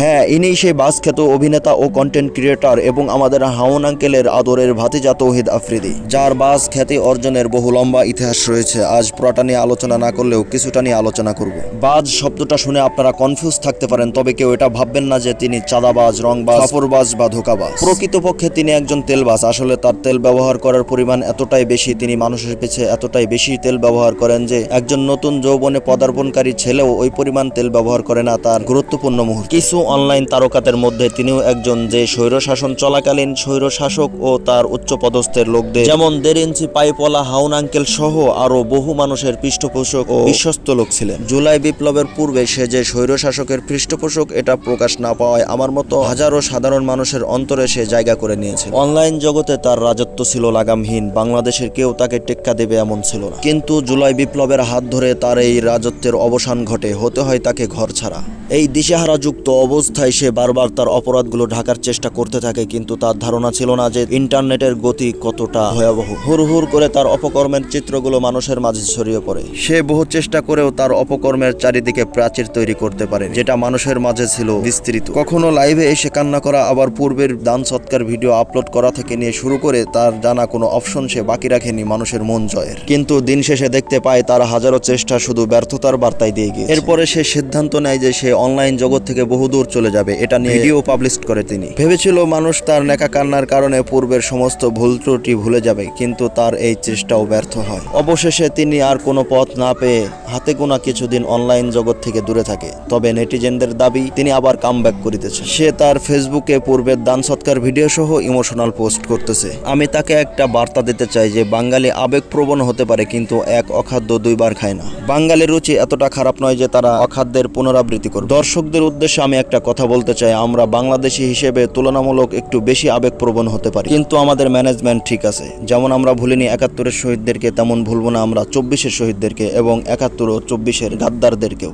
হ্যাঁ ইনি সেই বাস খ্যাত অভিনেতা ও কন্টেন্ট ক্রিয়েটর এবং আমাদের হাউন আঙ্কেলের আদরের ভাতিজা তৌহিদ আফ্রিদি, যার বাস খ্যাতি অর্জনের বহু লম্বা ইতিহাস রয়েছে। আজ পুরাটা নিয়ে আলোচনা না করলেও কিছুটা নিয়ে আলোচনা করব। বাজ শব্দটা শুনে আপনারা কনফিউজ থাকতে পারেন, তবে কেউ এটা ভাববেন না যে তিনি চাঁদাবাজ, রংবাজ সফরবাজ বা ধোকাবাজ। প্রকৃতপক্ষে তিনি একজন তেলবাজ, আসলে তার তেল ব্যবহার করার পরিমাণ এতটাই বেশি, তিনি মানুষের পেছে এতটাই বেশি তেল ব্যবহার করেন যে একজন নতুন যৌবনে পদার্পণকারী ছেলেও ওই পরিমাণ তেল ব্যবহার করে না তার গুরুত্বপূর্ণ মুহূর্ত। কিছু অনলাইন তারকাদের মধ্যে তিনিও একজন যে স্বৈরশাসন চলাকালীন স্বৈরশাসক ও তার উচ্চ পদস্থের লোকদের যেমন ইঞ্চি পাইপওয়ালা, হাউন আঙ্কেল সহ আরও বহু মানুষের পৃষ্ঠপোষক ও বিশ্বস্ত লোক ছিলেন। জুলাই বিপ্লবের পূর্বে সে যে স্বৈরশাসকের পৃষ্ঠপোষক, এটা প্রকাশ না পাওয়ায় আমার মতো হাজারো সাধারণ মানুষের অন্তরে সে জায়গা করে নিয়েছে। অনলাইন জগতে তার রাজত্ব ছিল লাগামহীন, বাংলাদেশের কেউ তাকে টেক্কা দেবে এমন ছিল না। কিন্তু জুলাই বিপ্লবের হাত ধরে তার এই রাজত্বের অবসান ঘটে, হতে হয় তাকে ঘর ছাড়া। এই দিশেহারা যুক্ত অবস্থায় সে বারবার তার অপরাধগুলো ঢাকার চেষ্টা করতে থাকে, কিন্তু তার ধারণা ছিল না যে ইন্টারনেটের গতি কতটা ভয়াবহ। হুর হুর করে তার অপকর্মের চিত্রগুলো মানুষের মাঝে ছড়িয়ে পড়ে। সে বহু চেষ্টা করেও তার অপকর্মের চারিদিকে প্রাচীর তৈরি করতে পারে যেটা মানুষের মাঝে ছিল বিস্তৃত। কখনো লাইভে এসে কান্না করা, আবার পূর্বের দান সৎকার ভিডিও আপলোড করা থেকে নিয়ে শুরু করে তার জানা কোনো অপশন সে বাকি রাখেনি মানুষের মন জয়ের। কিন্তু দিন শেষে দেখতে পায় তার হাজারো চেষ্টা শুধু ব্যর্থতার বার্তায় দিয়ে গিয়ে এরপরে সে সিদ্ধান্ত নেয় যে সে অনলাইন জগৎ থেকে বহুদূর চলে যাবে এটা নিয়ে ভিডিও পাবলিশ করে তিনি। ভেবেছিল মানুষ তার নেকা কান্নার কারণে পূর্বের সমস্ত ভুল ত্রুটি ভুলে যাবে কিন্তু তার এই চেষ্টাও ব্যর্থ হয়। অবশেষে তিনি আর কোনো পথ না পেয়ে হাতে গোনা কিছুদিন অনলাইন জগৎ থেকে দূরে থাকে। তবে নেটিজেনদের দাবি, তিনি আবার কাম ব্যাক করিতেছে সে তার ফেসবুকে পূর্বের দান সৎকার ভিডিও সহ ইমোশনাল পোস্ট করতেছে। আমি তাকে একটা বার্তা দিতে চাই যে, বাঙালি আবেগপ্রবণ হতে পারে কিন্তু এক অখাদ্য দুইবার খায় না। বাঙালির রুচি এতটা খারাপ নয় যে, তারা অখাদ্যের পুনরাবৃত্তি করবে। দর্শকদের উদ্দেশ্যে আমি একটা কথা বলতে চাই, আমরা বাংলাদেশি হিসেবে তুলনামূলক একটু বেশি আবেগপ্রবণ হতে পারি। কিন্তু আমাদের ম্যানেজমেন্ট ঠিক আছে। যেমন আমরা ভুলিনি একাত্তরের শহীদদেরকে, তেমন ভুলবো না আমরা চব্বিশের শহীদদেরকে এবং একাত্তর ও চব্বিশের গাদ্দারদেরকেও।